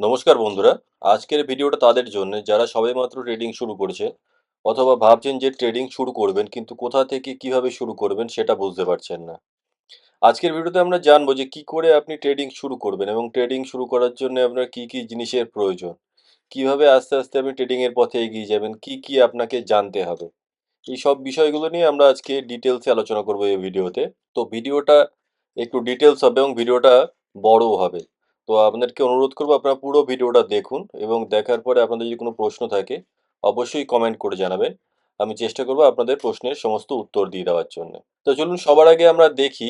নমস্কার বন্ধুরা। আজকের ভিডিওটা তাদের জন্য, যারা সবেমাত্র ট্রেডিং শুরু করছে অথবা ভাবছেন যে ট্রেডিং শুরু করবেন কিন্তু কোথা থেকে কীভাবে শুরু করবেন সেটা বুঝতে পারছেন না। আজকের ভিডিওতে আমরা জানব যে কি করে আপনি ট্রেডিং শুরু করবেন এবং ট্রেডিং শুরু করার জন্য আপনার কি কি জিনিসের প্রয়োজন, কীভাবে আস্তে আস্তে আপনি ট্রেডিং এর পথে এগিয়ে যাবেন, কি কি আপনাকে জানতে হবে, এই সব বিষয়গুলো নিয়ে আমরা আজকে ডিটেলসে আলোচনা করব এই ভিডিওতে। তো ভিডিওটা একটু ডিটেলস হবে এবং ভিডিওটা বড়ও হবে। তো আপনাদেরকে অনুরোধ করব আপনারা পুরো ভিডিওটা দেখুন এবং দেখার পরে আপনাদের যদি কোনো প্রশ্ন থাকে, অবশ্যই কমেন্ট করে জানাবেন। আমি চেষ্টা করব আপনাদের প্রশ্নের সমস্ত উত্তর দিয়ে দেওয়ার জন্য। তো চলুন সবার আগে আমরা দেখি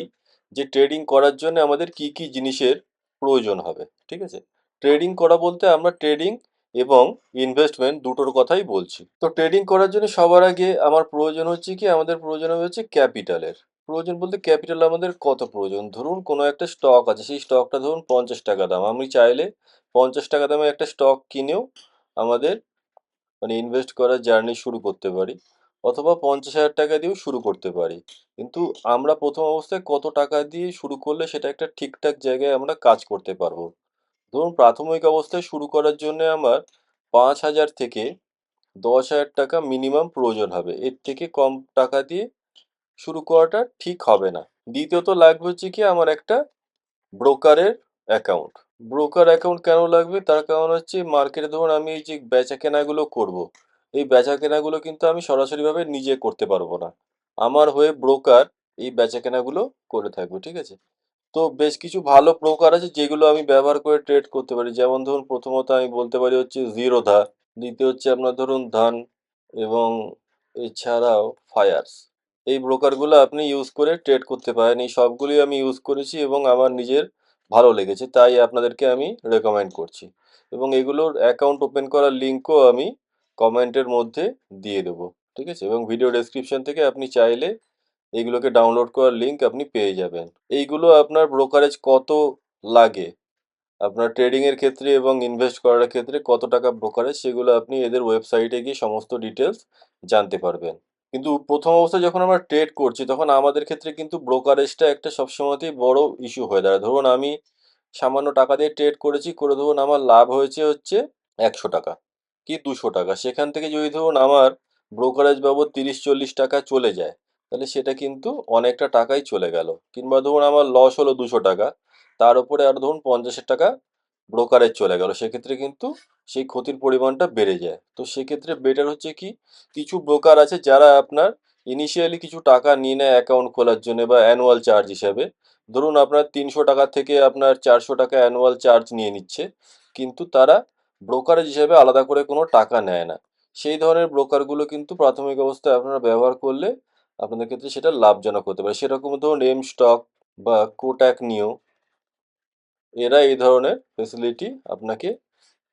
যে ট্রেডিং করার জন্য আমাদের কি কি জিনিসের প্রয়োজন হবে, ঠিক আছে? ট্রেডিং করা বলতে আমরা ট্রেডিং এবং ইনভেস্টমেন্ট দুটোর কথাই বলছি। তো ট্রেডিং করার জন্য সবার আগে আমার প্রয়োজন হচ্ছে কি? আমাদের প্রয়োজন হচ্ছে ক্যাপিটালের প্রয়োজন বলতে ক্যাপিটাল আমাদের কত প্রয়োজন? ধরুন কোনো একটা স্টক আছে, সেই স্টকটা ধরুন পঞ্চাশ টাকা দাম। আমি চাইলে পঞ্চাশ টাকা দামে একটা স্টক কিনেও আমাদের মানে ইনভেস্ট করার জার্নি শুরু করতে পারি, অথবা পঞ্চাশ হাজার টাকা দিয়েও শুরু করতে পারি। কিন্তু আমরা প্রথম অবস্থায় কত টাকা দিয়ে শুরু করলে সেটা একটা ঠিকঠাক জায়গায় আমরা কাজ করতে পারব। ধরুন প্রাথমিক অবস্থায় শুরু করার জন্য আমার পাঁচ হাজার থেকে দশ হাজার টাকা মিনিমাম প্রয়োজন হবে। এর থেকে কম টাকা দিয়ে শুরু করাটা ঠিক হবে না। দ্বিতীয়ত লাগবে হচ্ছে কি আমার একটা ব্রোকারের অ্যাকাউন্ট। ব্রোকার অ্যাকাউন্ট কেন লাগবে? তার কারণ হচ্ছে মার্কেটে ধরুন আমি এই যে বেচা কেনাগুলো করব। এই বেচা কেনাগুলো কিন্তু আমি সরাসরিভাবে নিজে করতে পারব না। আমার হয়ে ব্রোকার এই বেচা কেনাগুলো করে থাকবে, ঠিক আছে? তো বেশ কিছু ভালো ব্রোকার আছে যেগুলো আমি ব্যবহার করে ট্রেড করতে পারি। যেমন ধরুন প্রথমত আমি বলতে পারি হচ্ছে জিরো ধা দ্বিতীয় হচ্ছে আপনার ধরুন ধান এবং এছাড়াও ফায়ার্স এই ব্রোকারগুলো আপনি ইউজ করে ট্রেড করতে পারেন। এই সবগুলি আমি ইউজ করেছি এবং আমার নিজের ভালো লেগেছে, তাই আপনাদেরকে আমি রেকমেন্ড করছি। এবং এগুলোর অ্যাকাউন্ট ওপেন করার লিঙ্কও আমি কমেন্টের মধ্যে দিয়ে দেবো, ঠিক আছে? এবং ভিডিও ডেসক্রিপশন থেকে আপনি চাইলে এইগুলোকে ডাউনলোড করার লিঙ্ক আপনি পেয়ে যাবেন। এইগুলো আপনার ব্রোকারেজ কত লাগে, আপনার ট্রেডিংয়ের ক্ষেত্রে এবং ইনভেস্ট করার ক্ষেত্রে কত টাকা ব্রোকারেজ সেগুলো আপনি এদের ওয়েবসাইটে গিয়ে সমস্ত ডিটেলস জানতে পারবেন। কিন্তু প্রথম অবস্থায় যখন আমরা ট্রেড করছি, তখন আমাদের ক্ষেত্রে কিন্তু ব্রোকারেজটা একটা সবসময়তেই বড় ইস্যু হয়ে দাঁড়ায়। ধরুন আমি সামান্য টাকা দিয়ে ট্রেড করেছি, করে ধরুন আমার লাভ হয়েছে হচ্ছে একশো টাকা কি দুশো টাকা। সেখান থেকে যদি ধরুন আমার ব্রোকারেজ বাবদ তিরিশ, চল্লিশ টাকা চলে যায়, তাহলে সেটা কিন্তু অনেকটা টাকাই চলে গেল। কিংবা ধরুন আমার লস হলো দুশো টাকা, তার উপরে আর ধরুন পঞ্চাশের টাকা ব্রোকারেজ চলে গেল। সেক্ষেত্রে কিন্তু সেই ক্ষতির পরিমাণটা বেড়ে যায়। তো সেক্ষেত্রে বেটার হচ্ছে কি, কিছু ব্রোকার আছে যারা আপনার ইনিশিয়ালি কিছু টাকা নিয়ে নেয় অ্যাকাউন্ট খোলার জন্য বা অ্যানুয়াল চার্জ হিসাবে। ধরুন আপনার তিনশো টাকা থেকে আপনার চারশো টাকা অ্যানুয়াল চার্জ নিয়ে নিচ্ছে, কিন্তু তারা ব্রোকারেজ হিসাবে আলাদা করে কোনো টাকা নেয় না। সেই ধরনের ব্রোকারগুলো কিন্তু প্রাথমিক অবস্থায় আপনারা ব্যবহার করলে আপনাদের ক্ষেত্রে সেটা লাভজনক হতে পারে। সেরকম ধরুন এম স্টক বা কোটাক নিও এরা এই ধরনের ফেসিলিটি আপনাকে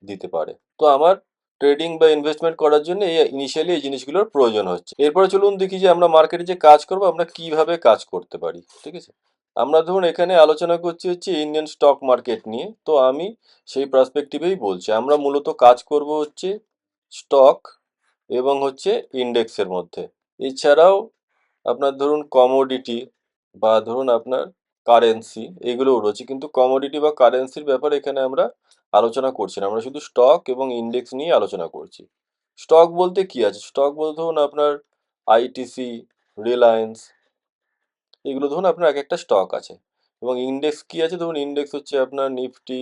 দিতে পারে। তো আমার ট্রেডিং বা ইনভেস্টমেন্ট করার জন্য এই ইনিশিয়ালি এই জিনিসগুলোর প্রয়োজন হচ্ছে। এরপরে চলুন দেখি যে আমরা মার্কেটে যে কাজ করব, আমরা কীভাবে কাজ করতে পারি, ঠিক আছে? আমরা ধরুন এখানে আলোচনা করছি হচ্ছে ইন্ডিয়ান স্টক মার্কেট নিয়ে। তো আমি সেই পার্সপেক্টিভেই বলছি। আমরা মূলত কাজ করব হচ্ছে স্টক এবং হচ্ছে ইন্ডেক্সের মধ্যে। এছাড়াও আপনার ধরুন কমোডিটি বা ধরুন আপনার কারেন্সি এগুলোও রয়েছে। কিন্তু কমোডিটি বা কারেন্সির ব্যাপারে এখানে আমরা আলোচনা করছি না আমরা শুধু স্টক এবং ইন্ডেক্স নিয়ে আলোচনা করছি। স্টক বলতে কি আছে? স্টক বলতে ধরুন আপনার আইটিসি রিলায়েন্স এগুলো ধরুন আপনার এক একটা স্টক আছে। এবং ইন্ডেক্স কি আছে? ধরুন ইন্ডেক্স হচ্ছে আপনার নিফটি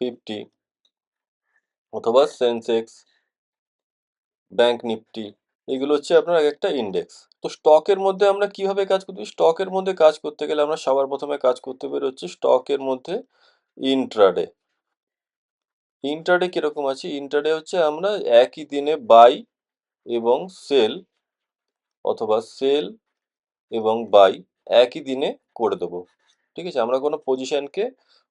ফিফটি অথবা সেন্সেক্স ব্যাংক নিফটি এগুলো হচ্ছে আপনার এক একটা ইন্ডেক্স তো স্টকের মধ্যে আমরা কীভাবে কাজ করতে স্টকের মধ্যে কাজ করতে গেলে আমরা সবার প্রথমে কাজ করতে পারি হচ্ছে স্টকের মধ্যে ইন্ট্রাডে ইন্ট্রাডে কীরকম আছে? ইন্টারডে হচ্ছে আমরা একই দিনে বাই এবং সেল অথবা সেল এবং বাই একই দিনে করে দেবো। ঠিক আছে? আমরা কোনো পজিশনকে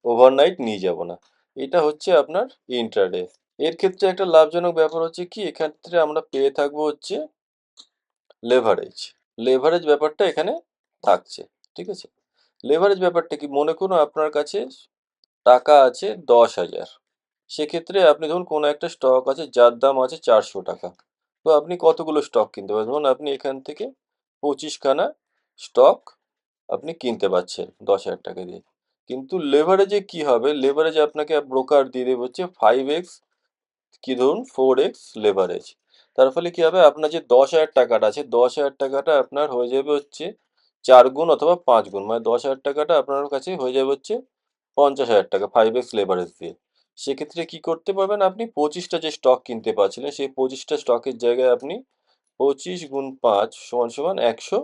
ওভারনাইট নিয়ে যাব না। এটা হচ্ছে আপনার ইন্টারডে এর ক্ষেত্রে একটা লাভজনক ব্যাপার হচ্ছে কি? এক্ষেত্রে আমরা পেয়ে থাকব হচ্ছে লেভারেজ লেভারেজ ব্যাপারটা এখানে থাকছে। ঠিক আছে? লেভারেজ ব্যাপারটা কি? মনে করুন আপনার কাছে টাকা আছে দশ হাজার। সেক্ষেত্রে আপনি ধরুন কোনো একটা স্টক আছে, যার দাম আছে চারশো টাকা। তো আপনি কতগুলো স্টক কিনতে পারেন ধরুন আপনি এখান থেকে পঁচিশখানা স্টক আপনি কিনতে পারছেন দশ হাজার টাকা দিয়ে। কিন্তু লেভারেজে কি হবে? লেভারেজে আপনাকে ব্রোকার দিয়ে দেবে হচ্ছে ফাইভ এক্স কি ধরুন? ফোর এক্স লেভারেজ তার ফলে কি হবে? আপনার যে দশ হাজার টাকাটা আছে, দশ হাজার টাকাটা আপনার হয়ে যাবে হচ্ছে চার গুণ অথবা পাঁচ গুণ। মানে দশ হাজার টাকাটা আপনার কাছে হয়ে যাবে হচ্ছে পঞ্চাশ হাজার টাকা ফাইভ এক্স লেভারেজ দিয়ে। সেক্ষেত্রে কি করতে পারবেন? আপনি পঁচিশটা যে স্টক কিনতে পারছিলেন, সেই পঁচিশটা স্টকের জায়গায় আপনি পঁচিশ গুণ পাঁচ সমান সমান একশো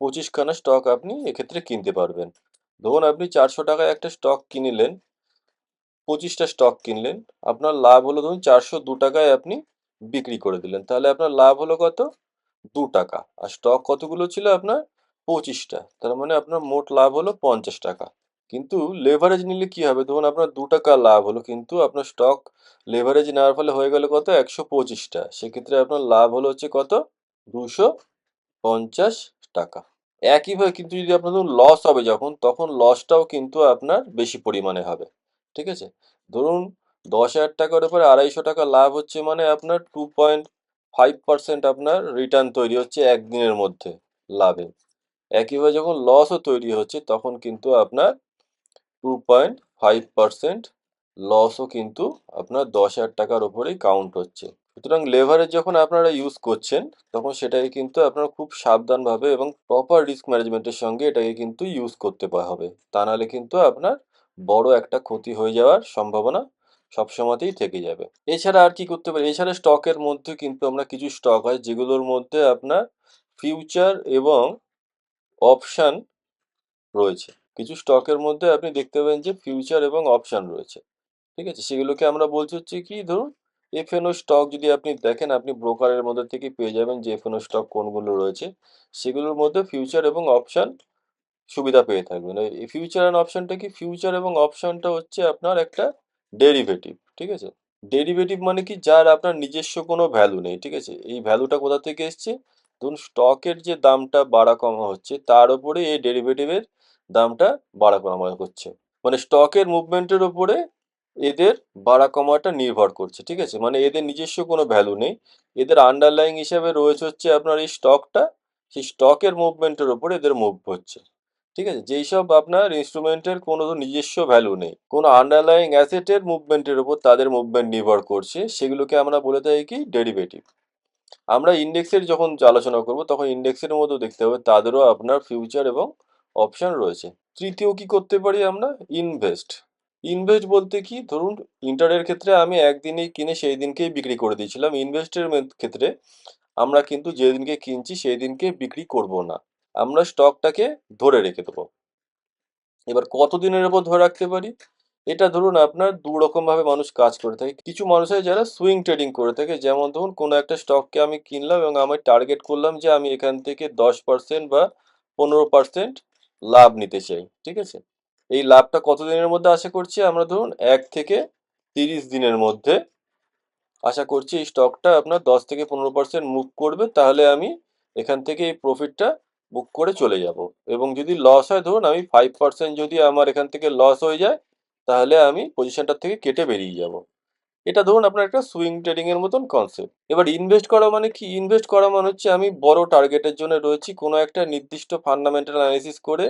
পঁচিশখানা স্টক আপনি এক্ষেত্রে কিনতে পারবেন। ধরুন আপনি চারশো টাকায় একটা স্টক কিনলেন, পঁচিশটা স্টক কিনলেন, আপনার লাভ হলো ধরুন চারশো দু টাকায় আপনি বিক্রি করে দিলেন, তাহলে আপনার লাভ হলো কত? দু টাকা। আর স্টক কতগুলো ছিল আপনার? পঁচিশটা। তার মানে আপনার মোট লাভ হলো পঞ্চাশ টাকা। কিন্তু লেভারেজ নিলে কি হবে? ধরুন আপনার দু টাকা লাভ হলো, কিন্তু আপনার স্টক লেভারেজ নেওয়ার ফলে হয়ে গেল কত? একশো পঁচিশটা। সেক্ষেত্রে আপনার লাভ হলো হচ্ছে কত? দুশো পঞ্চাশ টাকা। একইভাবে কিন্তু যদি আপনার ধরুন লস হবে যখন, তখন লসটাও কিন্তু আপনার বেশি পরিমাণে হবে। ঠিক আছে? ধরুন দশ হাজার টাকার উপরে আড়াইশো টাকা লাভ হচ্ছে মানে আপনার টু পয়েন্ট ফাইভ পার্সেন্ট আপনার রিটার্ন তৈরি হচ্ছে একদিনের মধ্যে লাভে। একইভাবে যখন লসও তৈরি হচ্ছে, তখন কিন্তু আপনার টু পয়েন্ট ফাইভ পার্সেন্ট লসও কিন্তু আপনার দশ হাজার টাকার উপরেই কাউন্ট হচ্ছে। সুতরাং লেভারেজ যখন আপনারা ইউজ করছেন, তখন সেটাকে কিন্তু আপনারা খুব সাবধানভাবে এবং প্রপার রিস্ক ম্যানেজমেন্টের সঙ্গে এটাকে কিন্তু ইউজ করতে হবে। তা নাহলে কিন্তু আপনার বড় একটা ক্ষতি হয়ে যাওয়ার সম্ভাবনা সবসময়তেই থেকে যাবে। এছাড়া আর কি করতে পারি? এছাড়া স্টকের মধ্যে কিন্তু আমরা কিছু স্টক হয় যেগুলোর মধ্যে আপনার ফিউচার এবং অপশান রয়েছে। কিছু স্টকের মধ্যে আপনি দেখতে পাবেন যে ফিউচার এবং অপশান রয়েছে। ঠিক আছে? সেগুলোকে আমরা বলছি হচ্ছে কি, ধরুন এফএনও স্টক যদি আপনি দেখেন, আপনি ব্রোকারের মধ্যে থেকে পেয়ে যাবেন যে এফএনও স্টক কোনগুলো রয়েছে। সেগুলোর মধ্যে ফিউচার এবং অপশান সুবিধা পেয়ে থাকবেন। এই ফিউচার অ্যান্ড অপশানটা কি? ফিউচার এবং অপশানটা হচ্ছে আপনার একটা ডেরিভেটিভ ঠিক আছে? ডেরিভেটিভ মানে কি? যার আপনার নিজস্ব কোনো ভ্যালু নেই, ঠিক আছে? এই ভ্যালুটা কোথা থেকে এসছে? ধরুন স্টকের যে দামটা বাড়া কমা হচ্ছে, তার উপরে এই ডেরিভেটিভের দামটা বাড়া কমা হচ্ছে। মানে স্টকের মুভমেন্টের উপরে এদের বাড়া কমাটা নির্ভর করছে, ঠিক আছে? মানে এদের নিজস্ব কোনো ভ্যালু নেই। এদের আন্ডারলাইং হিসাবে রয়েছে হচ্ছে আপনার এই স্টকটা সেই স্টকের মুভমেন্টের উপরে এদের মুভ হচ্ছে, ঠিক আছে? যেই সব আপনার ইনস্ট্রুমেন্টের কোনো নিজস্ব ভ্যালু নেই, কোনো আন্ডারলাইং অ্যাসেটের মুভমেন্টের উপর তাদের মুভমেন্ট নির্ভর করছে, সেগুলোকে আমরা বলে থাকি কি? ডেরিভেটিভ আমরা ইন্ডেক্সের যখন আলোচনা করব, তখন ইন্ডেক্সের মধ্যেও দেখতে হবে, তাদেরও আপনার ফিউচার এবং অপশন রয়েছে। তৃতীয় কি করতে পারি আমরা? ইনভেস্ট ইনভেস্ট বলতে কি? ধরুন ইন্টারের ক্ষেত্রে আমি একদিনেই কিনে সেই দিনকেই বিক্রি করে দিয়েছিলাম। ইনভেস্টের ক্ষেত্রে আমরা কিন্তু যেদিনকে কিনছি সেই দিনকে বিক্রি করব না। আমরা স্টকটাকে ধরে রেখে দেবো। এবার কতদিনের উপর ধরে রাখতে পারি? এটা ধরুন আপনার দু রকমভাবে মানুষ কাজ করে থাকে। কিছু মানুষ হয় যারা সুইং ট্রেডিং করে থাকে। যেমন ধরুন, কোনো একটা স্টককে আমি কিনলাম এবং আমি টার্গেট করলাম যে আমি এখান থেকে দশ পার্সেন্ট বা পনেরো পার্সেন্ট লাভ নিতে চাই, ঠিক আছে? এই লাভটা কতদিনের মধ্যে আশা করছি? আমরা ধরুন এক থেকে তিরিশ দিনের মধ্যে আশা করছি এই স্টকটা আপনার দশ থেকে পনেরো পার্সেন্ট মুভ করবে, তাহলে আমি এখান থেকে এই প্রফিটটা বুক করে চলে যাব। এবং যদি লস হয়, ধরুন আমি ফাইভ পার্সেন্ট যদি আমার এখান থেকে লস হয়ে যায়, তাহলে আমি পজিশনটার থেকে কেটে বেরিয়ে যাব। এটা ধরুন আপনার একটা সুইং ট্রেডিং এর মতন কনসেপ্ট এবার ইনভেস্ট করা মানে কি? ইনভেস্ট করা মানে হচ্ছে আমি বড় টার্গেটের জন্য রয়েছি কোনো একটা নির্দিষ্ট ফান্ডামেন্টাল অ্যানালিসিস করে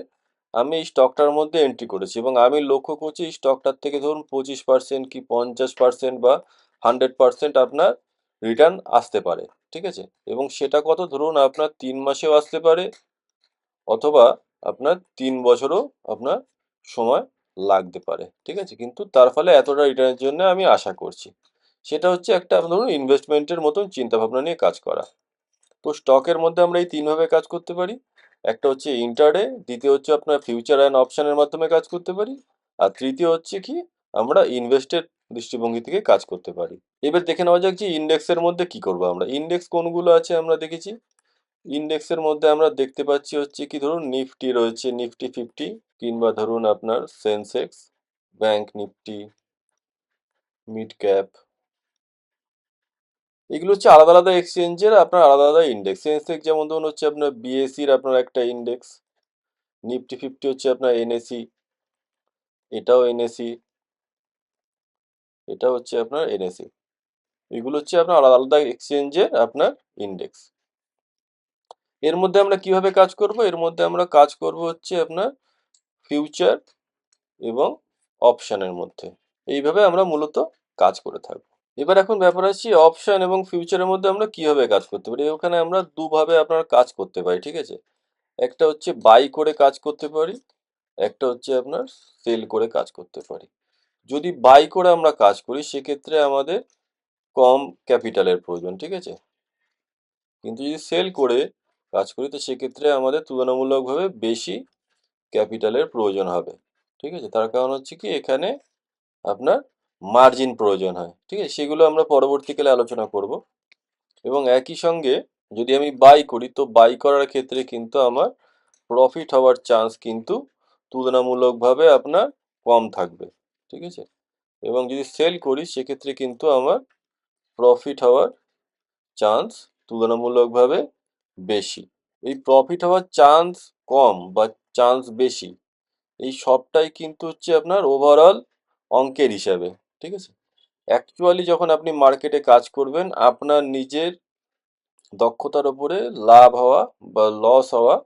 আমি এই স্টকটার মধ্যে এন্ট্রি করেছি এবং আমি লক্ষ্য করছি এই স্টকটার থেকে ধরুন পঁচিশ পার্সেন্ট কি পঞ্চাশ পার্সেন্ট বা হান্ড্রেড পার্সেন্ট আপনার রিটার্ন আসতে পারে, ঠিক আছে? এবং সেটা কত? ধরুন আপনার তিন মাসেও আসতে পারে অথবা আপনার তিন বছরও আপনার সময় লাগতে পারে, ঠিক আছে? কিন্তু তার ফলে এতটা রিটার্নের জন্য আমি আশা করছি। সেটা হচ্ছে একটা ধরুন ইনভেস্টমেন্টের মতন চিন্তাভাবনা নিয়ে কাজ করা। তো স্টকের মধ্যে আমরা এই তিনভাবে কাজ করতে পারি। একটা হচ্ছে ইন্টারডে দ্বিতীয় হচ্ছে আপনার ফিউচার অ্যান্ড অপশনের মাধ্যমে কাজ করতে পারি। আর তৃতীয় হচ্ছে কি, আমরা ইনভেস্টের দৃষ্টিভঙ্গি থেকে কাজ করতে পারি। এবার দেখে নেওয়া যাক যে ইন্ডেক্সের মধ্যে কি করব আমরা। ইন্ডেক্স কোনগুলো আছে আমরা দেখেছি? ইন্ডেক্সের মধ্যে আমরা দেখতে পাচ্ছি হচ্ছে কি, ধরুন নিফটি রয়েছে নিফটি ফিফটি কিংবা ধরুন আপনার Sensex bank Nifty mid cap এগুলো হচ্ছে আলাদা আলাদা এক্সচেঞ্জের আপনার আলাদা আলাদা ইন্ডেক্স সেন্সেক্স যেমন ধরুন হচ্ছে আপনার বিএসির আপনার একটা ইন্ডেক্স নিফটি ফিফটি হচ্ছে আপনার এনএসি এটাও এনএসি এটা হচ্ছে আপনার এনএসি এগুলো হচ্ছে আপনার আলাদা আলাদা এক্সচেঞ্জের আপনার ইন্ডেক্স এর মধ্যে আমরা কীভাবে কাজ করব? এর মধ্যে আমরা কাজ করব হচ্ছে আপনার ফিউচার এবং অপশানের মধ্যে। এইভাবে আমরা মূলত কাজ করে থাকব। এবার এখন ব্যাপার আসছি অপশান এবং ফিউচারের মধ্যে আমরা কীভাবে কাজ করতে পারি? ওখানে আমরা দুভাবে আপনার কাজ করতে পারি, ঠিক আছে? একটা হচ্ছে বাই করে কাজ করতে পারি, একটা হচ্ছে আপনার সেল করে কাজ করতে পারি। যদি বাই করে আমরা কাজ করি, সেক্ষেত্রে আমাদের কম ক্যাপিটালের প্রয়োজন, ঠিক আছে? কিন্তু যদি সেল করে কাজ করি, তো সেক্ষেত্রে আমাদের তুলনামূলকভাবে বেশি ক্যাপিটালের প্রয়োজন হবে, ঠিক আছে? তার কারণ হচ্ছে কি, এখানে আপনার মার্জিন প্রয়োজন হয়, ঠিক আছে? সেগুলো আমরা পরবর্তীকালে আলোচনা করব। এবং একই সঙ্গে যদি আমি বাই করি, তো বাই করার ক্ষেত্রে কিন্তু আমার প্রফিট হওয়ার চান্স কিন্তু তুলনামূলকভাবে আপনার কম থাকবে, ঠিক আছে? এবং যদি সেল করি, সেক্ষেত্রে কিন্তু আমার প্রফিট হওয়ার চান্স তুলনামূলকভাবে বেশি। এই প্রফিট হওয়ার চান্স কম বা চান্স বেশি। এই সবটাই কিন্তু হচ্ছে আপনার ওভারঅল অঙ্কের হিসাবে, ঠিক আছে? অ্যাকচুয়ালি যখন আপনি মার্কেটে কাজ করবেন, আপনার নিজের দক্ষতার উপরে লাভ হওয়া বা লস হওয়া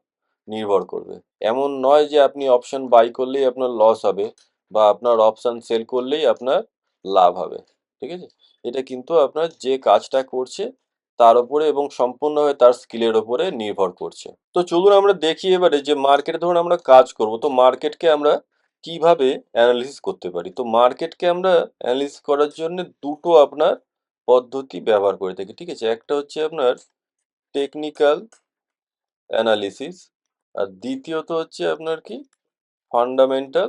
নির্ভর করবে। এমন নয় যে আপনি অপশন বাই করলেই আপনার লস হবে বা আপনার অপশন সেল করলেই আপনার লাভ হবে, ঠিক আছে? এটা কিন্তু আপনার যে কাজটা করছে তার উপরে এবং সম্পূর্ণভাবে তার স্কিলের উপরে নির্ভর করছে। তো চলুন আমরা দেখি এবারে যে মার্কেটে ধরুন আমরা কাজ করব, তো মার্কেটকে আমরা কীভাবে অ্যানালিসিস করতে পারি? তো মার্কেটকে আমরা অ্যানালিসিস করার জন্য দুটো আপনার পদ্ধতি ব্যবহার করে থাকি, ঠিক আছে? একটা হচ্ছে আপনার টেকনিক্যাল অ্যানালিসিস আর দ্বিতীয়ত হচ্ছে আপনার কি? ফান্ডামেন্টাল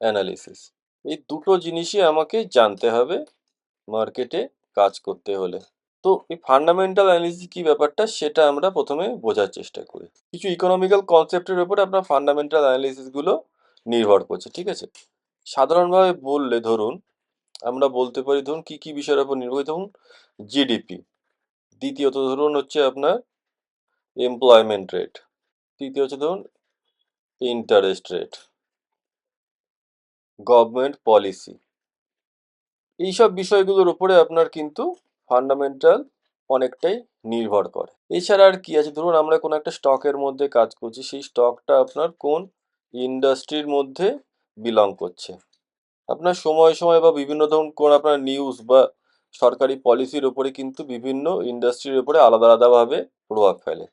অ্যানালিসিস এই দুটো জিনিসই আমাকে জানতে হবে মার্কেটে কাজ করতে হলে। তো এই ফান্ডামেন্টাল অ্যানালিসিস কি ব্যাপারটা সেটা আমরা প্রথমে বোঝার চেষ্টা করি। কিছু ইকোনমিক্যাল কনসেপ্টের উপরে আপনার ফান্ডামেন্টাল অ্যানালিসিসগুলো নির্ভর করছে, ঠিক আছে? সাধারণভাবে বললে ধরুন, আমরা বলতে পারি ধরুন কি কি বিষয়ের উপর নির্ভর ধরুন জিডিপি দ্বিতীয়ত ধরুন হচ্ছে আপনার এমপ্লয়মেন্ট রেট তৃতীয় হচ্ছে ধরুন ইন্টারেস্ট রেট গভর্নমেন্ট পলিসি এইসব বিষয়গুলোর উপরে আপনার কিন্তু ফান্ডামেন্টাল অনেকটাই নির্ভর করে। এছাড়া আর কি আছে? ধরুন আমরা কোনো একটা স্টকের মধ্যে কাজ করছি, সেই স্টকটা আপনার কোন ইন্ডাস্ট্রির মধ্যে বিলং করছে? আপনার সময় সময় বা বিভিন্ন ধরুন কোন আপনার নিউজ বা সরকারি পলিসির ওপরে কিন্তু বিভিন্ন ইন্ডাস্ট্রির উপরে আলাদা আলাদাভাবে প্রভাব ফেলে।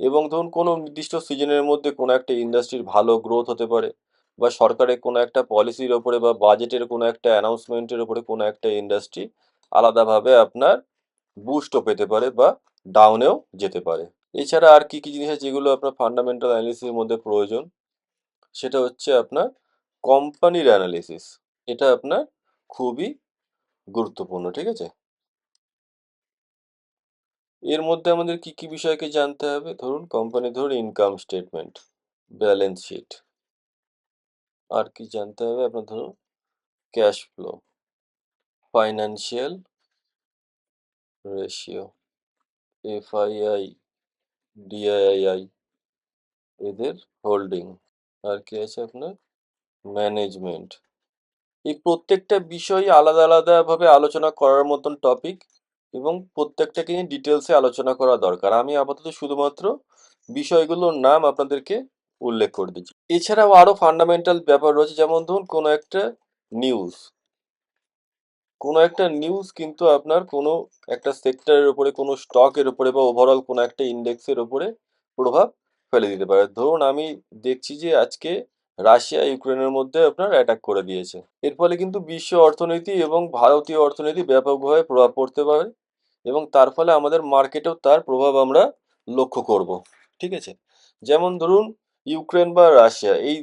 এবং ধরুন কোনো নির্দিষ্ট সিজনের মধ্যে কোনো একটা ইন্ডাস্ট্রির ভালো গ্রোথ হতে পারে বা সরকারের কোনো একটা পলিসির ওপরে বা বাজেটের কোনো একটা অ্যানাউন্সমেন্টের ওপরে কোনো একটা ইন্ডাস্ট্রি আলাদাভাবে আপনার বুস্টও পেতে পারে বা ডাউনেও যেতে পারে। এছাড়া আর কি কি জিনিস আছে যেগুলো আপনার ফান্ডামেন্টাল অ্যানালিসিসের মধ্যে প্রয়োজন? সেটা হচ্ছে আপনার কোম্পানির অ্যানালিসিস এটা আপনার খুবই গুরুত্বপূর্ণ, ঠিক আছে? এর মধ্যে আমাদের কি কি বিষয়কে জানতে হবে? ধরুন কোম্পানি ধরুন ইনকাম স্টেটমেন্ট ব্যালেন্স শিট আর কি জানতে হবে? আপনার ধরুন cash flow financial ratio FII DII এদের হোল্ডিং আর কি আছে আপনার? ম্যানেজমেন্ট এই প্রত্যেকটা বিষয় আলাদা আলাদাভাবে আলোচনা করার মতন টপিক এবং প্রত্যেকটাকে নিয়ে ডিটেলসে আলোচনা করা দরকার। আমি আপাতত শুধুমাত্র বিষয়গুলোর নাম আপনাদেরকে উল্লেখ করে দিচ্ছি। এছাড়াও আরও ফান্ডামেন্টাল ব্যাপার রয়েছে, যেমন ধরুন কোনো একটা নিউজ কোনো একটা নিউজ কিন্তু আপনার কোনো একটা সেক্টরের উপরে, কোনো স্টকের উপরে বা ওভারঅল কোনো একটা ইন্ডেক্সের উপরে প্রভাব ফেলে দিতে পারে। ধরুন আমি দেখছি যে আজকে রাশিয়া, ইউক্রেনের মধ্যে আপনার অ্যাটাক করে দিয়েছে। এর ফলে কিন্তু বিশ্ব অর্থনীতি এবং ভারতীয় অর্থনীতি ব্যাপকভাবে প্রভাব পড়তে পারে এবং তার ফলে আমাদের মার্কেটেও তার প্রভাব আমরা লক্ষ্য করব। ঠিক আছে? যেমন ধরুন ইউক্রেন বা রাশিয়া, এই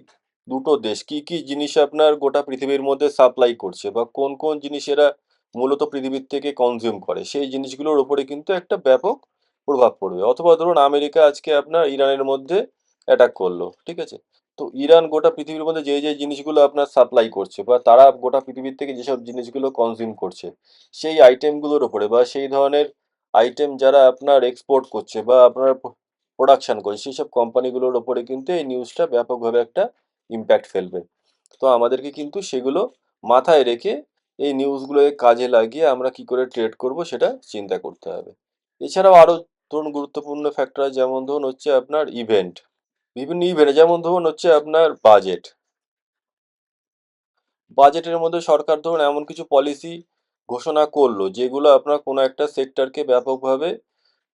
দুটো দেশ। কি কি জিনিস আপনার গোটা পৃথিবীর মধ্যে সাপ্লাই করছে বা কোন কোন জিনিস এরা মূলত পৃথিবীর থেকে কনজিউম করে, সেই জিনিসগুলোর উপরে কিন্তু একটা ব্যাপক প্রভাব পড়বে। অথবা ধরুন আমেরিকা আজকে আপনার ইরানের মধ্যে অ্যাটাক করল, ঠিক আছে? তো ইরান গোটা পৃথিবীর মধ্যে যে যে জিনিসগুলো আপনার সাপ্লাই করছে বা তারা গোটা পৃথিবীর থেকে যেসব জিনিসগুলো কনজিউম করছে, সেই আইটেমগুলোর ওপরে বা সেই ধরনের আইটেম যারা আপনার এক্সপোর্ট করছে বা আপনার প্রোডাকশন করছে, সেই সব কোম্পানিগুলোর ওপরে কিন্তু এই নিউজটা ব্যাপকভাবে একটা ইম্প্যাক্ট ফেলবে। তো আমাদেরকে কিন্তু সেগুলো মাথায় রেখে এই নিউজগুলোকে কাজে লাগিয়ে আমরা কি করে ট্রেড করব সেটা চিন্তা করতে হবে। এছাড়াও আরও ধরুন গুরুত্বপূর্ণ ফ্যাক্টর যেমন ধরুন হচ্ছে আপনার ইভেন্ট বিভিন্ন ইভেন্ট যেমন ধরুন হচ্ছে আপনার বাজেট বাজেটের মধ্যে সরকার ধরুন এমন কিছু পলিসি ঘোষণা করল, যেগুলো আপনার কোনো একটা সেক্টরকে ব্যাপকভাবে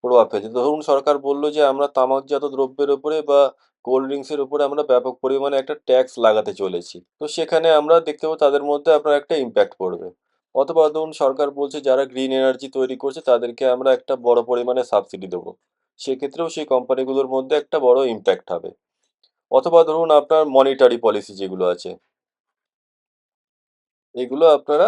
প্রভাব ফেলছে। ধরুন সরকার বলল যে আমরা তামাকজাত দ্রব্যের ওপরে বা কোল্ড ড্রিঙ্কসের উপরে আমরা ব্যাপক পরিমাণে একটা ট্যাক্স লাগাতে চলেছি। তো সেখানে আমরা দেখতে পাবো তাদের মধ্যে আপনার একটা ইম্প্যাক্ট পড়বে। অথবা ধরুন সরকার বলছে যারা গ্রিন এনার্জি তৈরি করছে তাদেরকে আমরা একটা বড় পরিমাণে সাবসিডি দেবো। সেক্ষেত্রেও সেই কোম্পানিগুলোর মধ্যে একটা বড় ইম্প্যাক্ট হবে। অথবা ধরুন আপনার মনিটারি পলিসি যেগুলো আছে। এগুলো আপনারা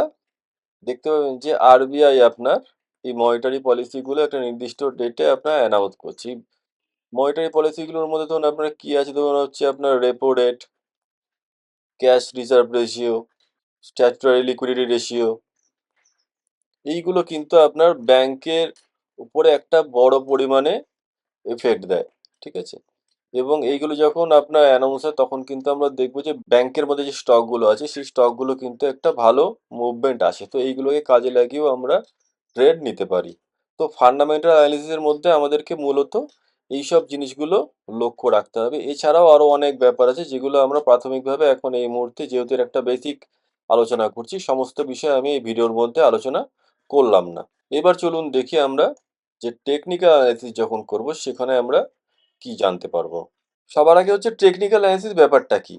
দেখতে পাবেন যে আরবিআই আপনার এই মনিটারি পলিসিগুলো একটা নির্দিষ্ট ডেটে আপনার অ্যানাউন্স করছি। মনিটারি পলিসিগুলোর মধ্যে ধরুন আপনার কি আছে? ধরুন হচ্ছে আপনার repo rate cash reserve ratio statutory liquidity ratio এইগুলো কিন্তু আপনার ব্যাংকের উপরে একটা বড় পরিমাণে এফেক্ট দেয়, ঠিক আছে? এবং এইগুলো যখন আপনার অ্যানাউন্স হয়, তখন কিন্তু আমরা দেখব যে ব্যাংকের মধ্যে যে স্টকগুলো আছে, সেই স্টকগুলো কিন্তু একটা ভালো মুভমেন্ট আসে। তো এইগুলোকে কাজে লাগিয়েও আমরা ট্রেড নিতে পারি। তো ফান্ডামেন্টাল অ্যানালিসিসের মধ্যে আমাদেরকে মূলত এইসব জিনিসগুলো লক্ষ্য রাখতে হবে। এছাড়াও আরও অনেক ব্যাপার আছে যেগুলো আমরা প্রাথমিকভাবে এখন এই মুহূর্তে যেহেতু একটা বেসিক আলোচনা করছি, সমস্ত বিষয় আমি এই ভিডিওর মধ্যে আলোচনা করলাম না। এবার চলুন দেখি আমরা যে টেকনিক্যাল অ্যানালিসিস যখন করব সেখানে আমরা কি জানতে পারব। সবার আগে হচ্ছে টেকনিক্যাল অ্যানালিসিস ব্যাপারটা কি?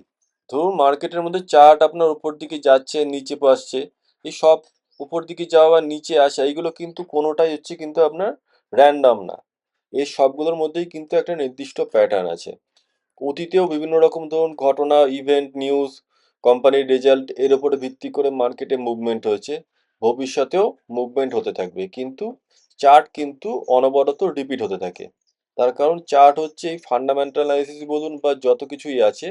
ধরুন মার্কেটের মধ্যে চার্ট আপনার উপর দিকে যাচ্ছে, নিচে আসছে এই সব উপর দিকে যাওয়া, নিচে আসা, এইগুলো কিন্তু কোনোটাই হচ্ছে কিন্তু আপনার র্যান্ডাম না। এই সবগুলোর মধ্যেই কিন্তু একটা নির্দিষ্ট প্যাটার্ন আছে। অতীতেও বিভিন্ন রকম ধরুন ঘটনা ইভেন্ট নিউজ কোম্পানির রেজাল্ট এর উপরে ভিত্তি করে মার্কেটে মুভমেন্ট হয়েছে। ভবিষ্যতেও মুভমেন্ট হতে থাকবে। কিন্তু চার্ট কিন্তু অনবরত রিপিট হতে থাকে। তার কারণ চার্ট হচ্ছে এই ফান্ডামেন্টাল অ্যানালিসিস বলুন বা যত কিছুই আছে,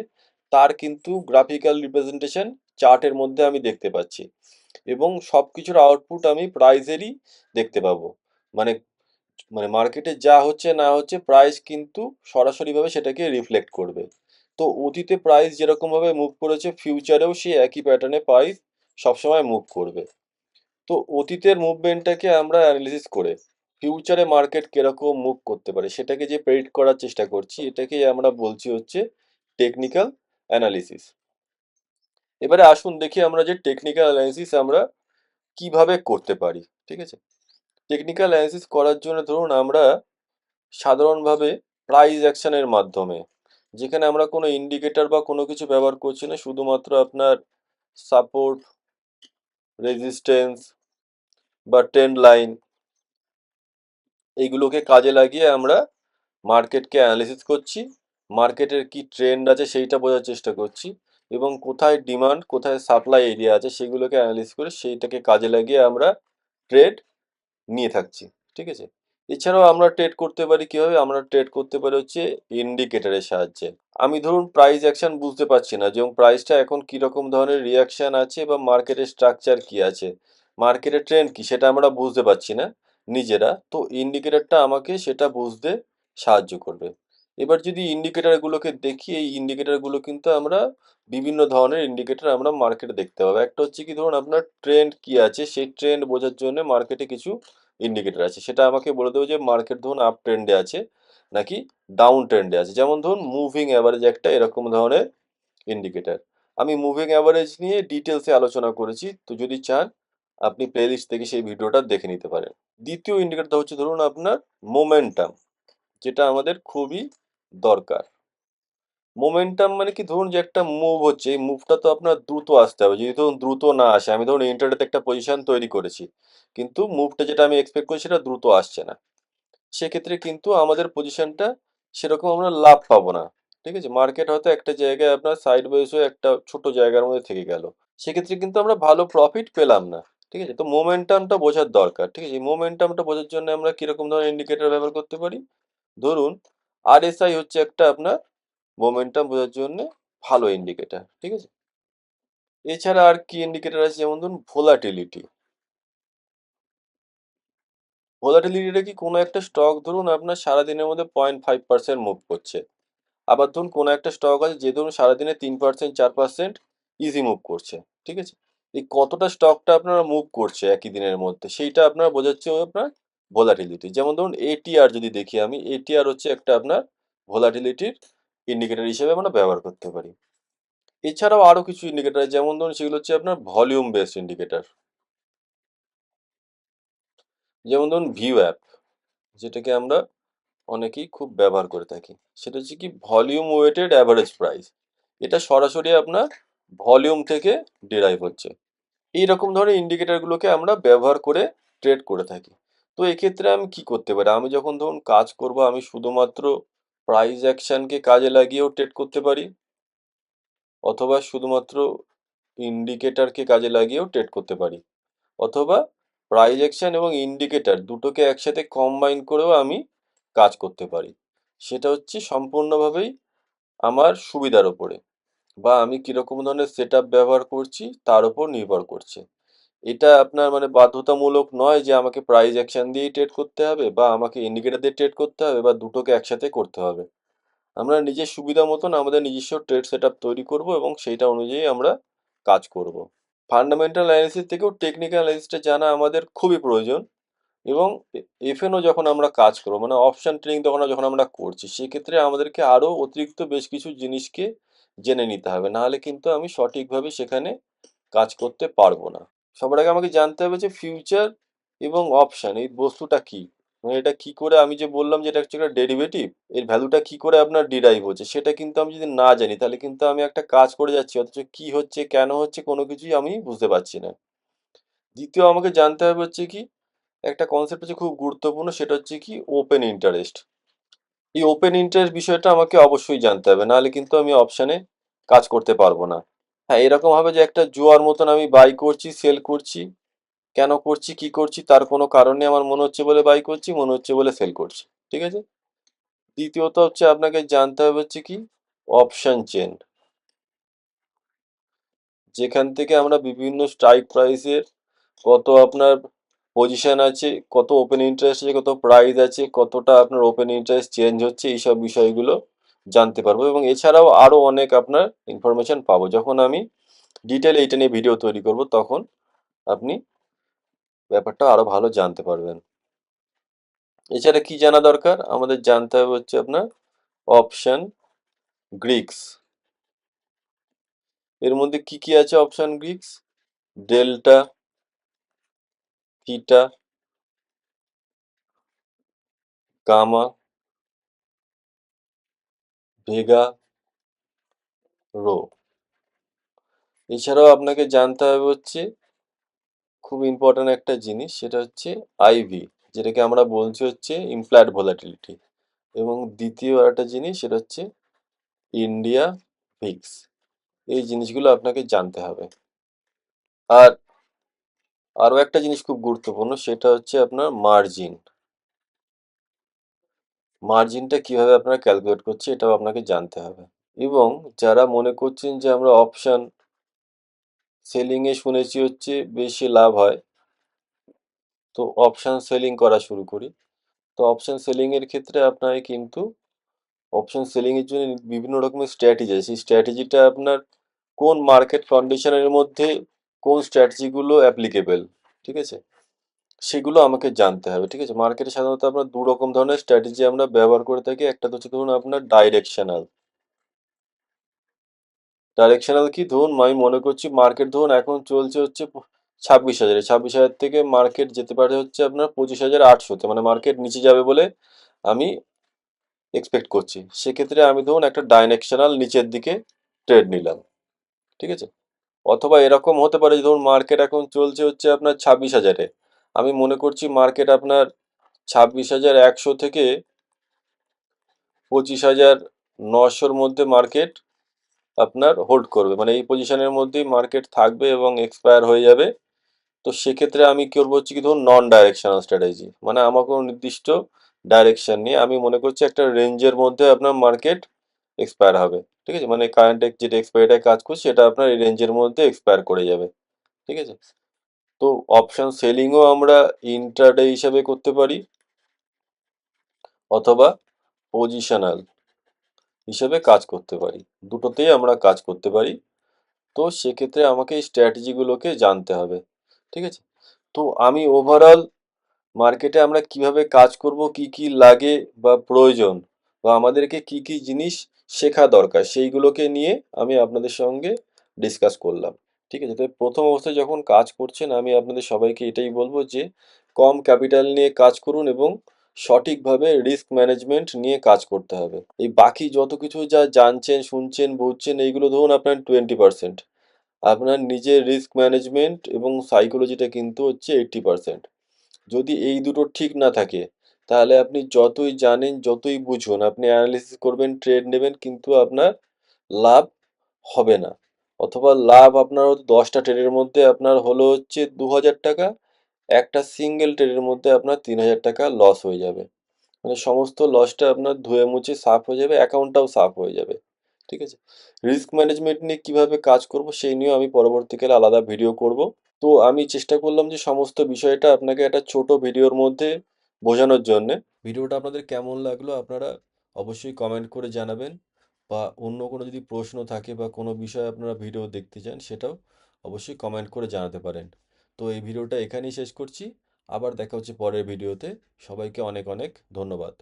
তার কিন্তু গ্রাফিক্যাল রিপ্রেজেন্টেশন চার্টের মধ্যে আমি দেখতে পাচ্ছি। এবং সব কিছুর আউটপুট আমি প্রাইজেরই দেখতে পাবো। মানে মানে মার্কেটে যা হচ্ছে না হচ্ছে প্রাইস কিন্তু সরাসরিভাবে সেটাকে রিফ্লেক্ট করবে। তো অতীতে প্রাইস যেরকমভাবে মুভ করেছে ফিউচারেও সেই একই প্যাটার্নে প্রাইস সবসময় মুভ করবে। তো অতীতের মুভমেন্টটাকে আমরা অ্যানালিসিস করে ফিউচারে মার্কেট কীরকম মুভ করতে পারে সেটাকে যে প্রেডিক্ট করার চেষ্টা করছি, এটাকেই আমরা বলছি হচ্ছে টেকনিক্যাল অ্যানালিসিস এবারে আসুন দেখি আমরা যে টেকনিক্যাল অ্যানালিসিস আমরা কীভাবে করতে পারি, ঠিক আছে? টেকনিক্যাল অ্যানালিসিস করার জন্য ধরুন আমরা সাধারণভাবে প্রাইস অ্যাকশনের মাধ্যমে, যেখানে আমরা কোনো ইন্ডিকেটর বা কোনো কিছু ব্যবহার করছি না, শুধুমাত্র আপনার সাপোর্ট রেজিস্ট্যান্স বা ট্রেন্ড লাইন এইগুলোকে কাজে লাগিয়ে আমরা মার্কেটকে অ্যানালিসিস করছি মার্কেটের কি ট্রেন্ড আছে সেইটা বোঝার চেষ্টা করছি এবং কোথায় ডিমান্ড কোথায় সাপ্লাই এরিয়া আছে সেগুলোকে অ্যানালিস করে সেইটাকে কাজে লাগিয়ে আমরা ট্রেড নিয়ে থাকছি, ঠিক আছে? এছাড়াও আমরা ট্রেড করতে পারি কীভাবে? আমরা ট্রেড করতে পারি হচ্ছে ইন্ডিকেটারের সাহায্যে। আমি ধরুন প্রাইস অ্যাকশন বুঝতে পারছি না যেমন প্রাইসটা এখন কীরকম ধরনের রিয়াকশন আছে বা মার্কেটের স্ট্রাকচার কি আছে? মার্কেটের ট্রেন্ড কি? সেটা আমরা বুঝতে পারছি না নিজেরা। তো ইন্ডিকেটারটা আমাকে সেটা বুঝতে সাহায্য করবে। এবার যদি ইন্ডিকেটারগুলোকে দেখি, এই ইন্ডিকেটারগুলো কিন্তু আমরা বিভিন্ন ধরনের ইন্ডিকেটার আমরা মার্কেটে দেখতে পাবো। একটা হচ্ছে কি ধরুন আপনার ট্রেন্ড কি আছে? সেই ট্রেন্ড বোঝার জন্য মার্কেটে কিছু ইন্ডিকেটর আছে। সেটা আমাকে বলে দেবো যে মার্কেট ধরুন আপ ট্রেন্ডে আছে নাকি ডাউন ট্রেন্ডে আছে। যেমন ধরুন মুভিং অ্যাভারেজ একটা এরকম ধরনের ইন্ডিকেটার আমি মুভিং অ্যাভারেজ নিয়ে ডিটেলসে আলোচনা করেছি। তো যদি চান, আপনি প্লেলিস্ট থেকে সেই ভিডিওটা দেখে নিতে পারেন। দ্বিতীয় ইন্ডিকেটর হচ্ছে ধরুন আপনার মোমেন্টাম যেটা আমাদের খুবই দরকার। মোমেন্টাম মানে কি? ধরুন যে একটা মুভ হচ্ছে, এই মুভটা তো আপনার দ্রুত আসতে হবে। যদি ধরুন দ্রুত না আসে, আমি ধরুন ইন্টারনেটে একটা পজিশন তৈরি করেছি, কিন্তু মুভটা যেটা আমি এক্সপেক্ট করি সেটা দ্রুত আসছে না। সেক্ষেত্রে কিন্তু আমাদের পজিশনটা সেরকম আমরা লাভ পাবো না। ঠিক আছে? মার্কেট হয়তো একটা জায়গায় আপনার সাইড ওয়েজ হয়ে একটা ছোট জায়গার মধ্যে থেকে গেল। সেক্ষেত্রে কিন্তু আমরা ভালো প্রফিট পেলাম না। ঠিক আছে? তো মোমেন্টামটা বোঝার দরকার। ঠিক আছে? এই মোমেন্টামটা বোঝার জন্য আমরা কীরকম ধরনের ইন্ডিকেটর ব্যবহার করতে পারি? ধরুন আরএসআই হচ্ছে একটা আপনার মোমেন্টাম বোঝার জন্য ভালো ইন্ডিকেটার ঠিক আছে? এছাড়া আর কি ইন্ডিকেটার আছে? যেমন ধরুন ভোলাটিলিটি ভোলাটিলিটিটা কি কোনো একটা স্টক ধরুন আপনার সারাদিনের মধ্যে পয়েন্ট ফাইভ পার্সেন্ট মুভ করছে। আবার ধরুন কোনো একটা স্টক আছে যে ধরুন সারাদিনে তিন পার্সেন্ট চার পার্সেন্ট ইজি মুভ করছে, ঠিক আছে? এই কতটা স্টকটা আপনারা মুভ করছে একই দিনের মধ্যে, সেইটা আপনারা বোঝাচ্ছে আপনার ভোলাটিলিটি যেমন ধরুন এটিআর যদি দেখি আমি এটিআর হচ্ছে একটা আপনার ভোলাটিলিটির ইন্ডিকেটর হিসেবে আমরা ব্যবহার করতে পারি। এছাড়াও আরও কিছু ইন্ডিকেটর যেমন ধরুন সেগুলো হচ্ছে আপনার ভলিউম বেসড ইন্ডিকেটর যেমন ধরুন ভিউ অ্যাপ যেটাকে আমরা অনেকেই খুব ব্যবহার করে থাকি। সেটা হচ্ছে কি ভলিউম ওয়েটেড অ্যাভারেজ প্রাইস এটা সরাসরি আপনার ভলিউম থেকে ডিরাইভ হচ্ছে। এইরকম ধরনের ইন্ডিকেটরগুলোকে আমরা ব্যবহার করে ট্রেড করে থাকি। তো এক্ষেত্রে আমি কি করতে পারি? আমি যখন ধরুন কাজ করব, আমি শুধুমাত্র প্রাইস অ্যাকশনকে কাজে লাগিয়েও ট্রেড করতে পারি, অথবা শুধুমাত্র ইন্ডিকেটারকে কাজে লাগিয়েও ট্রেড করতে পারি, অথবা প্রাইজ অ্যাকশন এবং ইন্ডিকেটার দুটোকে একসাথে কম্বাইন করেও আমি কাজ করতে পারি। সেটা হচ্ছে সম্পূর্ণভাবেই আমার সুবিধার ওপরে বা আমি কীরকম ধরনের সেট ব্যবহার করছি তার উপর নির্ভর করছে। এটা আপনার মানে বাধ্যতামূলক নয় যে আমাকে প্রাইস অ্যাকশন দিয়েই ট্রেড করতে হবে বা আমাকে ইন্ডিকেটার দিয়ে ট্রেড করতে হবে বা দুটোকে একসাথে করতে হবে। আমরা নিজের সুবিধা মতন আমাদের নিজস্ব ট্রেড সেট তৈরি করব এবং সেইটা অনুযায়ী আমরা কাজ করব। ফান্ডামেন্টাল অ্যানালিসিস থেকেও টেকনিক্যাল অ্যানালিসিসটা জানা আমাদের খুবই প্রয়োজন এবং এফএনও যখন আমরা কাজ করব মানে অপশান ট্রেনিং তখন যখন আমরা করছি, সেক্ষেত্রে আমাদেরকে আরও অতিরিক্ত বেশ কিছু জিনিসকে জেনে নিতে হবে। নাহলে কিন্তু আমি সঠিকভাবে সেখানে কাজ করতে পারব না। সবার আগে আমাকে জানতে হবে যে ফিউচার এবং অপশান এই বস্তুটা কি? মানে এটা কি করে আমি যে বললাম যে এটা হচ্ছে একটা ডেরিভেটিভ এর ভ্যালুটা কি করে আপনার ডিরাইভ হচ্ছে, সেটা কিন্তু আমি যদি না জানি তাহলে কিন্তু আমি একটা কাজ করে যাচ্ছি, অথচ কি হচ্ছে, কেন হচ্ছে, কোনো কিছুই আমি বুঝতে পারছি না। দ্বিতীয় আমাকে জানতে হবে হচ্ছে কি, একটা কনসেপ্ট হচ্ছে খুব গুরুত্বপূর্ণ, সেটা হচ্ছে কি ওপেন ইন্টারেস্ট এই ওপেন ইন্টারেস্ট বিষয়টা আমাকে অবশ্যই জানতে হবে, নাহলে কিন্তু আমি অপশানে কাজ করতে পারব না। হ্যাঁ এরকম হবে যে একটা জুয়ার মতন আমি বাই করছি, সেল করছি। কেন করছি, কি করছি, তার কোনো কারণে আমার মনে হচ্ছে বলে বাই করছি, মনে হচ্ছে বলে সেল করছি, ঠিক আছে? দ্বিতীয়ত হচ্ছে আপনাকে জানতে হবে হচ্ছে কি, অপশন চেন। যেখান থেকে আমরা বিভিন্ন স্ট্রাইক প্রাইসের কত আপনার পজিশন আছে, কত ওপেন ইন্টারেস্ট আছে, কত প্রাইস আছে, কতটা আপনার ওপেন ইন্টারেস্ট চেঞ্জ হচ্ছে, এইসব বিষয়গুলো জানতে পারব এবং এছাড়াও আরও অনেক আপনার ইনফরমেশন পাবো। যখন আমি ডিটেল এইটা নিয়ে ভিডিও তৈরি করব, তখন আপনি ব্যাপারটা আরও ভালো জানতে পারবেন। এছাড়া কি জানা দরকার? আমাদের জানতে হবে হচ্ছে আপনার অপশান গ্রিক্স এর মধ্যে কি কি আছে option Greeks delta theta gamma vega rho. এছাড়াও আপনাকে জানতে হবে হচ্ছে, খুব ইম্পর্ট্যান্ট একটা জিনিস, সেটা হচ্ছে আইভি যেটাকে আমরা বলছি হচ্ছে ইমপ্লাইড ভোলাটিলিটি এবং দ্বিতীয় একটা জিনিস, সেটা হচ্ছে ইন্ডিয়া ভিক্স এই জিনিসগুলো আপনাকে জানতে হবে। আর আরও একটা জিনিস খুব গুরুত্বপূর্ণ, সেটা হচ্ছে আপনার মার্জিন মার্জিনটা কীভাবে আপনারা ক্যালকুলেট করছে এটাও আপনাকে জানতে হবে। এবং যারা মনে করছেন যে আমরা অপশান সেলিংয়ে শুনেছি হচ্ছে বেশি লাভ হয়, তো অপশান সেলিং করা শুরু করি। তো অপশান সেলিংয়ের ক্ষেত্রে আপনাকে কিন্তু অপশন সেলিংয়ের জন্য বিভিন্ন রকমের স্ট্র্যাটেজি আছে। স্ট্র্যাটেজিটা আপনার কোন মার্কেট কন্ডিশনের মধ্যে কোন স্ট্র্যাটেজিগুলো অ্যাপ্লিকেবল ঠিক আছে? সেগুলো আমাকে জানতে হবে, ঠিক আছে? মার্কেটে সাধারণত আপনার দু রকম ধরনের স্ট্র্যাটেজি আমরা ব্যবহার করে থাকি। একটা হচ্ছে ধরুন আপনার ডাইরেকশনাল ডাইরেকশনাল কি? ধরুন আমি মনে করছি মার্কেট ধরুন এখন চলছে হচ্ছে ছাব্বিশ হাজারে। ছাব্বিশ হাজার থেকে মার্কেট যেতে পারে হচ্ছে আপনার পঁচিশ হাজার আটশোতে। মানে মার্কেট নিচে যাবে বলে আমি এক্সপেক্ট করছি। সেক্ষেত্রে আমি ধরুন একটা ডাইরেকশনাল নিচের দিকে ট্রেড নিলাম, ঠিক আছে? অথবা এরকম হতে পারে যে ধরুন মার্কেট এখন চলছে হচ্ছে আপনার ছাব্বিশ হাজারে। আমি মনে করছি মার্কেট আপনার ছাব্বিশ হাজার একশো থেকে পঁচিশ হাজার নশোর মধ্যে মার্কেট আপনার হোল্ড করবে। মানে এই পজিশনের মধ্যেই মার্কেট থাকবে এবং এক্সপায়ার হয়ে যাবে। তো সেক্ষেত্রে আমি কি করব হচ্ছে কি ধরুন নন ডাইরেকশনাল স্ট্র্যাটেজি মানে আমার কোনো নির্দিষ্ট ডাইরেকশন নিয়ে আমি মনে করছি একটা রেঞ্জের মধ্যে আপনার মার্কেট এক্সপায়ার হবে। ঠিক আছে? মানে কারেন্ট যেটা এক্সপায়ারটায় কাজ করছে, সেটা আপনার এই রেঞ্জের মধ্যে এক্সপায়ার করে যাবে। ঠিক আছে? তো অপশন সেলিংও আমরা ইন্টারডে হিসাবে করতে পারি, অথবা পজিশনাল হিসাবে কাজ করতে পারি। দুটোতেই আমরা কাজ করতে পারি। তো সেক্ষেত্রে আমাকে এই স্ট্র্যাটেজিগুলোকে জানতে হবে, ঠিক আছে? তো আমি ওভারঅল মার্কেটে আমরা কীভাবে কাজ করব, কি কি লাগে বা প্রয়োজন বা আমাদেরকে কি কি জিনিস শেখা দরকার, সেইগুলোকে নিয়ে আমি আপনাদের সঙ্গে ডিসকাস করলাম। ঠিক আছে? তো প্রথম অবস্থায় যখন কাজ করছেন, আমি আপনাদের সবাইকে এটাই বলব যে, কম ক্যাপিটাল নিয়ে কাজ করুন এবং সঠিকভাবে রিস্ক ম্যানেজমেন্ট নিয়ে কাজ করতে হবে। এই বাকি যত কিছু যা জানছেন, শুনছেন, বুঝছেন, এইগুলো ধরুন আপনার টোয়েন্টি পার্সেন্ট। আপনার নিজের রিস্ক ম্যানেজমেন্ট এবং সাইকোলজিটা কিন্তু হচ্ছে এইট্টি পার্সেন্ট। যদি এই দুটো ঠিক না থাকে, তাহলে আপনি যতই জানেন, যতই বুঝুন, আপনি অ্যানালিসিস করবেন, ট্রেড নেবেন, কিন্তু আপনার লাভ হবে না। অথবা লাভ আপনার হয়তো দশটা ট্রেডের মধ্যে আপনার হলো হচ্ছে দু হাজার টাকা, একটা সিঙ্গেল ট্রেডের মধ্যে আপনার তিন হাজার টাকা লস হয়ে যাবে। মানে সমস্ত লসটা আপনার ধুয়ে মুছে সাফ হয়ে যাবে অ্যাকাউন্টটাও সাফ হয়ে যাবে। ঠিক আছে? রিস্ক ম্যানেজমেন্ট নিয়ে কীভাবে কাজ করব সেই নিয়েও আমি পরবর্তীকালে আলাদা ভিডিও করব। তো আমি চেষ্টা করলাম যে সমস্ত বিষয়টা আপনাকে একটা ছোট ভিডিওর মধ্যে বোঝানোর জন্যে। ভিডিওটা আপনাদের কেমন লাগল আপনারা অবশ্যই কমেন্ট করে জানাবেন। বা অন্য কোনো যদি প্রশ্ন থাকে বা কোনো বিষয়ে আপনারা ভিডিও দেখতে চান, সেটাও অবশ্যই কমেন্ট করে জানাতে পারেন। তো এই ভিডিওটা এখানেই শেষ করছি। আবার দেখা হচ্ছে পরের ভিডিওতে। সবাইকে অনেক অনেক ধন্যবাদ।